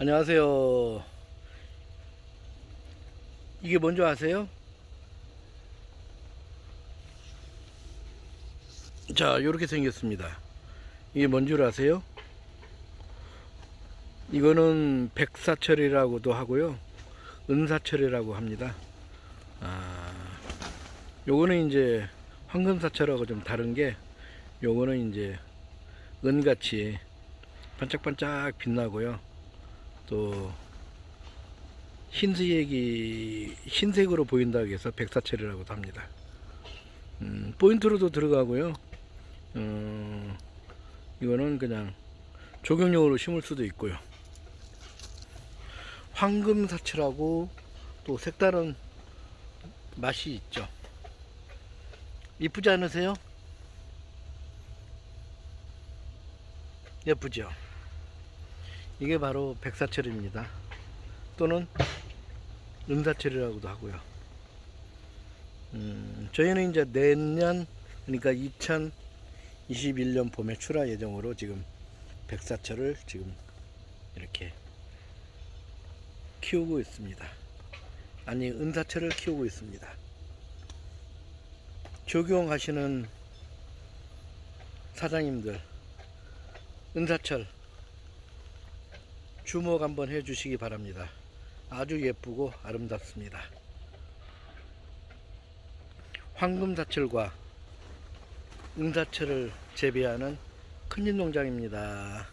안녕하세요. 이게 뭔지 아세요? 자, 이렇게 생겼습니다. 이게 뭔 줄 아세요? 이거는 백사철이라고도 하고요. 은사철이라고 합니다. 아, 요거는 이제 황금사철하고 좀 다른 게 요거는 이제 은같이 반짝반짝 빛나고요. 또 흰색이 흰색으로 보인다고 해서 백사철이라고도 합니다. 음, 포인트로도 들어가고요. 음, 이거는 그냥 조경용으로 심을 수도 있고요. 황금사철하고 또 색다른 맛이 있죠. 이쁘지 않으세요? 예쁘죠? 이게 바로 백사철입니다. 또는 은사철이라고도 하고요. 음, 저희는 이제 내년 그러니까 2021년 봄에 출하 예정으로 지금 백사철을 지금 이렇게 키우고 있습니다. 아니 은사철을 키우고 있습니다. 적용하시는 사장님들 은사철 주목 한번 해주시기 바랍니다. 아주 예쁘고 아름답습니다. 황금사철과 은사철을 재배하는 큰일 농장입니다.